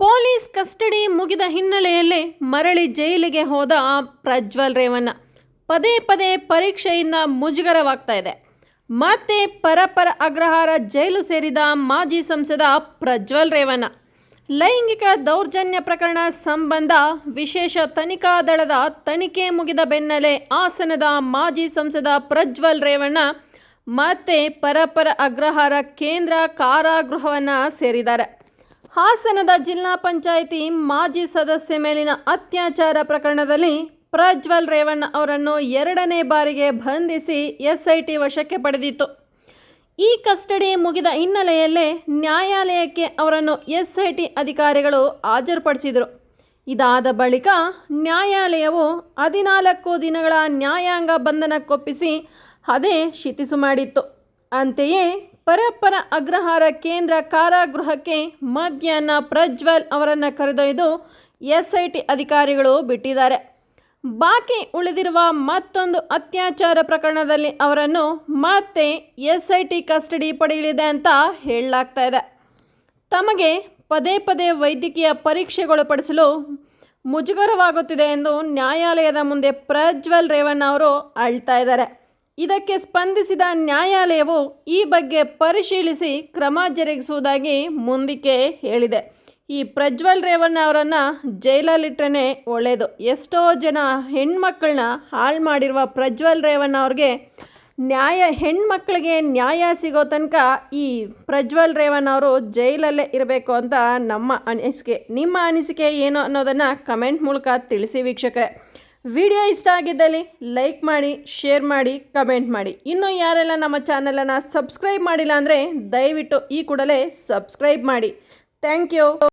Police custody ಮುಗಿದ ಹಿನ್ನೆಲೆಯಲ್ಲಿ ಮರಳಿ ಜೈಲಿಗೆ ಹೋದ ಪ್ರಜ್ವಲ್ ರೇವಣ್ಣ. ಪದೇ ಪದೇ ಪರೀಕ್ಷೆಯಿಂದ ಮುಜುಗರವಾಗ್ತಾ ಇದೆ. ಮತ್ತೆ ಪರಪರ ಅಗ್ರಹಾರ ಜೈಲು ಸೇರಿದ ಮಾಜಿ ಸಂಸದ ಪ್ರಜ್ವಲ್ ರೇವಣ್ಣ. ಲೈಂಗಿಕ ದೌರ್ಜನ್ಯ ಪ್ರಕರಣ ಸಂಬಂಧ ವಿಶೇಷ ತನಿಖಾ ದಳದ ತನಿಖೆ ಮುಗಿದ ಬೆನ್ನಲ್ಲೇ ಹಾಸನದ ಮಾಜಿ ಸಂಸದ ಪ್ರಜ್ವಲ್ ರೇವಣ್ಣ ಮತ್ತೆ ಪರಪರ ಅಗ್ರಹಾರ ಕೇಂದ್ರ ಕಾರಾಗೃಹವನ್ನು ಸೇರಿದ್ದಾರೆ. ಹಾಸನದ ಜಿಲ್ಲಾ ಪಂಚಾಯಿತಿ ಮಾಜಿ ಸದಸ್ಯ ಮೇಲಿನ ಅತ್ಯಾಚಾರ ಪ್ರಕರಣದಲ್ಲಿ ಪ್ರಜ್ವಲ್ ರೇವಣ್ಣ ಅವರನ್ನು ಎರಡನೇ ಬಾರಿಗೆ ಬಂಧಿಸಿ ಎಸ್ಐಟಿ ವಶಕ್ಕೆ ಪಡೆದಿತ್ತು. ಈ ಕಸ್ಟಡಿ ಮುಗಿದ ಹಿನ್ನೆಲೆಯಲ್ಲೇ ನ್ಯಾಯಾಲಯಕ್ಕೆ ಅವರನ್ನು ಎಸ್ಐಟಿ ಅಧಿಕಾರಿಗಳು ಹಾಜರುಪಡಿಸಿದರು. ಇದಾದ ಬಳಿಕ ನ್ಯಾಯಾಲಯವು ಹದಿನಾಲ್ಕು ದಿನಗಳ ನ್ಯಾಯಾಂಗ ಬಂಧನಕ್ಕೊಪ್ಪಿಸಿ ಅದೇ ಶಿತಿಸು ಮಾಡಿತ್ತು. ಅಂತೆಯೇ ಪರಪ್ಪನ ಅಗ್ರಹಾರ ಕೇಂದ್ರ ಕಾರಾಗೃಹಕ್ಕೆ ಮಧ್ಯಾಹ್ನ ಪ್ರಜ್ವಲ್ ಅವರನ್ನು ಕರೆದೊಯ್ದು ಎಸ್ಐಟಿ ಅಧಿಕಾರಿಗಳು ಬಿಟ್ಟಿದ್ದಾರೆ. ಬಾಕಿ ಉಳಿದಿರುವ ಮತ್ತೊಂದು ಅತ್ಯಾಚಾರ ಪ್ರಕರಣದಲ್ಲಿ ಅವರನ್ನು ಮತ್ತೆ ಎಸ್ಐಟಿ ಕಸ್ಟಡಿ ಪಡೆಯಲಿದೆ ಅಂತ ಹೇಳಲಾಗ್ತಾ ಇದೆ. ತಮಗೆ ಪದೇ ಪದೇ ವೈದ್ಯಕೀಯ ಪರೀಕ್ಷೆಗೊಳಪಡಿಸಲು ಮುಜುಗರವಾಗುತ್ತಿದೆ ಎಂದು ನ್ಯಾಯಾಲಯದ ಮುಂದೆ ಪ್ರಜ್ವಲ್ ರೇವಣ್ಣ ಅವರು ಅಳ್ತಾ ಇದ್ದಾರೆ. ಇದಕ್ಕೆ ಸ್ಪಂದಿಸಿದ ನ್ಯಾಯಾಲಯವು ಈ ಬಗ್ಗೆ ಪರಿಶೀಲಿಸಿ ಕ್ರಮ ಜರುಗಿಸುವುದಾಗಿ ಮುಂದಕ್ಕೆ ಹೇಳಿದೆ. ಈ ಪ್ರಜ್ವಲ್ ರೇವಣ್ಣ ಅವರನ್ನು ಜೈಲಲ್ಲಿಟ್ಟರೆ ಒಳ್ಳೆಯದು ಎಷ್ಟೋ ಜನ ಹೆಣ್ಮಕ್ಕಳನ್ನ ಹಾಳು ಮಾಡಿರುವ ಪ್ರಜ್ವಲ್ ರೇವಣ್ಣ ಅವ್ರಿಗೆ ನ್ಯಾಯ, ಹೆಣ್ಮಕ್ಳಿಗೆ ನ್ಯಾಯ ಸಿಗೋ ತನಕ ಈ ಪ್ರಜ್ವಲ್ ರೇವಣ್ಣ ಅವರು ಜೈಲಲ್ಲೇ ಇರಬೇಕು ಅಂತ ನಮ್ಮ ಅನಿಸಿಕೆ. ನಿಮ್ಮ ಅನಿಸಿಕೆ ಏನು ಅನ್ನೋದನ್ನು ಕಮೆಂಟ್ ಮೂಲಕ ತಿಳಿಸಿ ವೀಕ್ಷಕರೇ. ವಿಡಿಯೋ ಇಷ್ಟ ಆಗಿದ್ದಲ್ಲಿ ಲೈಕ್ ಮಾಡಿ, ಶೇರ್ ಮಾಡಿ, ಕಮೆಂಟ್ ಮಾಡಿ. ಇನ್ನು ಯಾರೆಲ್ಲ ನಮ್ಮ ಚಾನಲನ್ನು ಸಬ್ಸ್ಕ್ರೈಬ್ ಮಾಡಿಲ್ಲ ಅಂದರೆ ದಯವಿಟ್ಟು ಈ ಕೂಡಲೇ ಸಬ್ಸ್ಕ್ರೈಬ್ ಮಾಡಿ. Thank you.